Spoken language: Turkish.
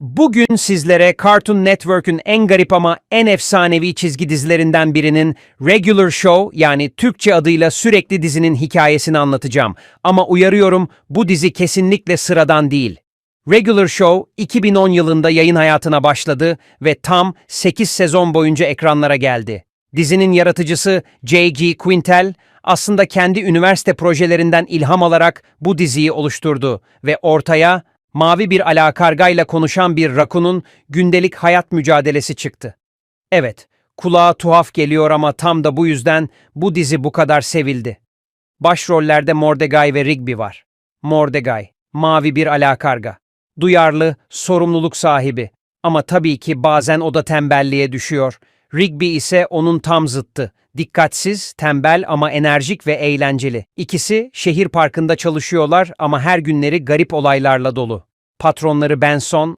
Bugün sizlere Cartoon Network'ün en garip ama en efsanevi çizgi dizilerinden birinin Regular Show yani Türkçe adıyla sürekli dizinin hikayesini anlatacağım. Ama uyarıyorum bu dizi kesinlikle sıradan değil. Regular Show 2010 yılında yayın hayatına başladı ve tam 8 sezon boyunca ekranlara geldi. Dizinin yaratıcısı J.G. Quintel aslında kendi üniversite projelerinden ilham alarak bu diziyi oluşturdu ve ortaya mavi bir alakargayla konuşan bir rakunun gündelik hayat mücadelesi çıktı. Evet, kulağa tuhaf geliyor ama tam da bu yüzden bu dizi bu kadar sevildi. Başrollerde Mordecai ve Rigby var. Mordecai, mavi bir alakarga. Duyarlı, sorumluluk sahibi. Ama tabii ki bazen o da tembelliğe düşüyor. Rigby ise onun tam zıttı. Dikkatsiz, tembel ama enerjik ve eğlenceli. İkisi şehir parkında çalışıyorlar ama her günleri garip olaylarla dolu. Patronları Benson